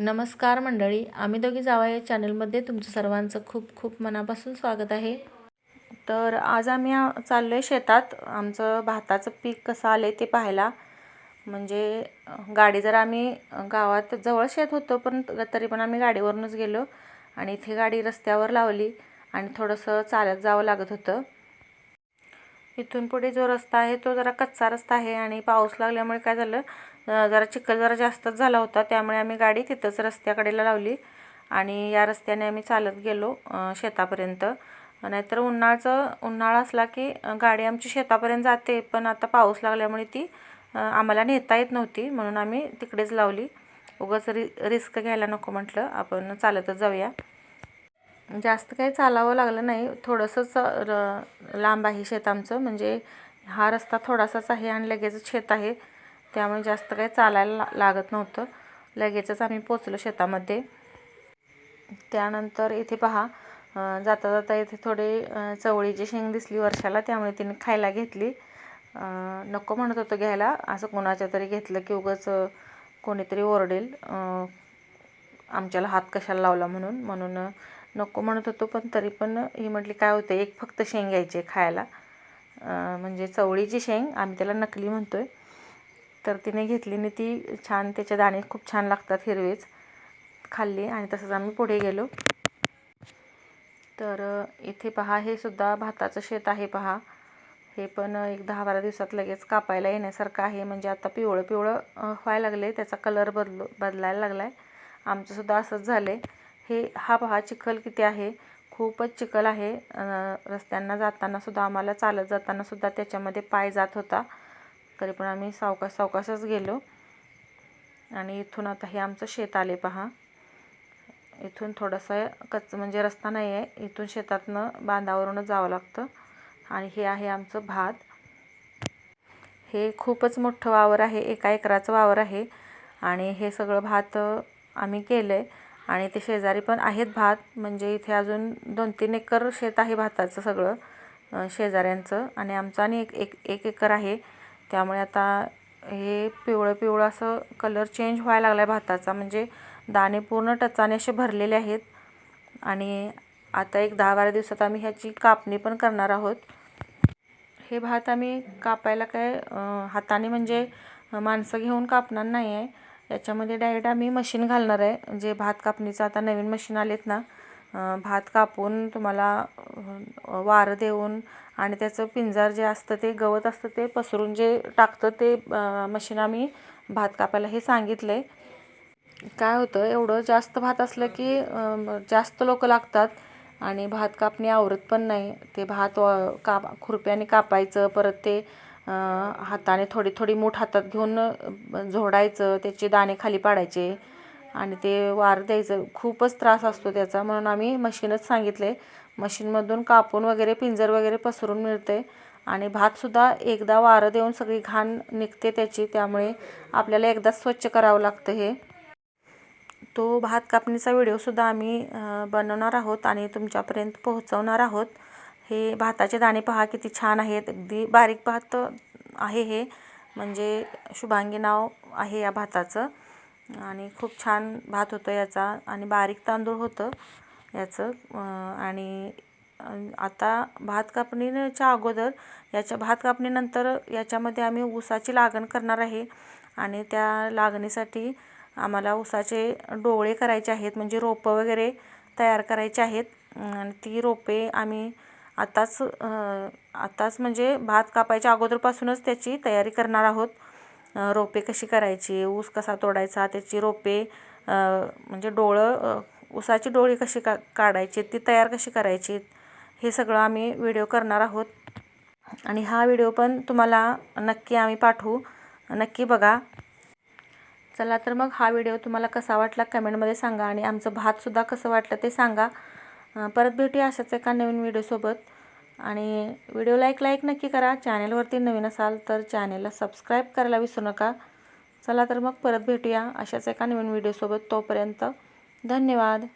नमस्कार मंडळी आम्ही दोघी जावा या चॅनलमध्ये तुमचं सर्वांचं खूप खूप मनापासून स्वागत आहे. तर आज आम्ही चाललो आहे शेतात. आमचं भाताचं पीक कसं आलं आहे ते पाहायला. म्हणजे गाडी जर आम्ही गावात जवळ शेत होतो पण तरी पण आम्ही गाडीवरूनच गेलो आणि इथे गाडी रस्त्यावर लावली आणि थोडंसं चालत जावं लागत होतं. इथून पुढे जो रस्ता आहे तो जरा कच्चा रस्ता आहे आणि पाऊस लागल्यामुळे काय झालं जरा चिखल जरा जास्तच झाला होता त्यामुळे आम्ही गाडी तिथंच रस्त्याकडेला लावली आणि या रस्त्याने आम्ही चालत गेलो शेतापर्यंत. नाहीतर उन्हाळचं उन्हाळा असला की गाडी आमची शेतापर्यंत जाते पण आता पाऊस लागल्यामुळे ती आम्हाला नेता येत नव्हती म्हणून आम्ही तिकडेच लावली. उगाच रि रिस्क घ्यायला नको म्हटलं आपण चालतच जाऊया. जास्त काही चालावं लागलं नाही. थोडंसंच र लांब आहे शेत आमचं. म्हणजे हा रस्ता थोडासाच आहे आणि लगेचच शेत आहे. त्यामुळे जास्त काही चालायला ला लागत नव्हतं. लगेचच आम्ही पोचलो शेतामध्ये. त्यानंतर इथे पहा जाता जाता इथे थोडे चवळीची शेंग दिसली वर्षाला. त्यामुळे तिने खायला घेतली. नको म्हणत होतं घ्यायला. असं कोणाच्या तरी घेतलं की उगाच कोणीतरी ओरडेल. आमच्याला हात कशाला लावला म्हणून. म्हणून नको म्हणत होतो पण तरी पण ही म्हटली काय होतं एक फक्त शेंग घ्यायची आहे खायला म्हणजे चवळीची शेंग आम्ही त्याला नकली म्हणतो आहे तर तिने घेतली आणि ती छान त्याचे दाणे खूप छान लागतात हिरवेच. खाल्ली आणि तसंच आम्ही पुढे गेलो. तर इथे पहा हे सुद्धा भाताचं शेत आहे पहा. हे पण एक दहा बारा दिवसात लगेच कापायला येण्यासारखं आहे. म्हणजे आता पिवळं पिवळं व्हायला लागले त्याचा कलर बदल बदलायला लागला आहे आमचंसुद्धा असंच झालं आहे हे हा पहा चिखल किती आहे? खूपच चिखल आहे. रस्त्यांना जातानासुद्धा आम्हाला चालत जातानासुद्धा त्याच्यामध्ये पाय जात होता. तरी पण आम्ही सावकाश सावकाशच गेलो. आणि इथून आता हे आमचं शेत आले पहा. इथून थोडंसं कच म्हणजे रस्ता नाही आहे. इथून शेतातनं बांधावरूनच जावं लागतं. आणि हे आहे आमचं भात. हे खूपच मोठं वावर आहे. एका एकराचं वावर आहे. आणि हे सगळं भात आम्ही केलं आहे आणि ते शेजारी पण आहेत भात. म्हणजे इथे अजून दोन तीन एकर शेत आहे भाताचं सगळं शेजाऱ्यांचं. आणि आमचं आणि एक एक एक एकर आहे. त्यामुळे आता हे पिवळं पिवळं असं कलर चेंज व्हायला लागला आहे भाताचा. म्हणजे दाणे पूर्ण टचाने असे भरलेले आहेत. आणि आता एक दहा बारा दिवसात आम्ही ह्याची कापणी पण करणार आहोत. हे भात आम्ही कापायला काय हाताने म्हणजे माणसं घेऊन कापणार नाही आहे याच्यामध्ये डायरेक्ट आम्ही मशीन घालणार आहे. जे भात कापणीचं आता नवीन मशीन आलेत ना भात कापून तुम्हाला वारं देऊन आणि त्याचं पिंजार जे असतं ते गवत असतं ते पसरून जे टाकतं ते मशीन आम्ही भात कापायला हे सांगितलं आहे काय होतं एवढं जास्त भात असलं की जास्त लोक लागतात आणि भात कापणी आवरत पण नाही. ते भात वा- काप खुरप्याने कापायचं परत ते हाताने थोडी थोडी मूठ हातात घेऊन झोडायचं त्याचे दाणे खाली पाडायचे आणि ते वार द्यायचं. खूपच त्रास असतो त्याचा म्हणून आम्ही मशीनच सांगितले मशीनमधून कापून वगैरे पिंजर वगैरे पसरून मिळते आणि भातसुद्धा एकदा वारं देऊन सगळी घाण निघते त्याची त्यामुळे आपल्याला एकदा स्वच्छ करावं लागतं हे. तो भात कापणीचा व्हिडिओसुद्धा आम्ही बनवणार आहोत आणि तुमच्यापर्यंत पोहोचवणार आहोत. हे भाताचे दाणे पहा किती छान आहेत. अगदी बारीक भात आहे हे. म्हणजे शुभांगी नाव आहे या भाताचं. आणि खूप छान भात होतो याचा. आणि बारीक तांदूळ होतं याचं. आणि आता भात कापणीच्या अगोदर याच्या भात कापणीनंतर याच्यामध्ये आम्ही ऊसाची लागण करणार आहे. आणि त्या लागणीसाठी आम्हाला ऊसाचे डोळे करायचे आहेत. म्हणजे रोपं वगैरे तयार करायचे आहेत. आणि ती रोपे आम्ही आताच आताच म्हणजे भात कापायच्या अगोदरपासूनच त्याची तयारी करणार आहोत. रोपे कशी करायची ऊस कसा तोडायचा त्याची रोपे म्हणजे डोळं ऊसाची डोळी कशी का काढायची ती तयार कशी करायची हे सगळं आम्ही व्हिडिओ करणार आहोत. आणि हा व्हिडिओ पण तुम्हाला नक्की आम्ही पाठवू. नक्की बघा. चला तर मग हा व्हिडिओ तुम्हाला कसा वाटला कमेंटमध्ये सांगा आणि आमचं भातसुद्धा कसं वाटलं ते सांगा. परत भेटूया अशाच एका नवीन व्हिडिओसोबत. आणि व्हिडिओला एक लाईक नक्की करा. चॅनेलवरती नवीन असाल तर चॅनेलला सबस्क्राईब करायला विसरू नका. चला तर मग परत भेटूया अशाच एका नवीन व्हिडिओसोबत. तोपर्यंत धन्यवाद.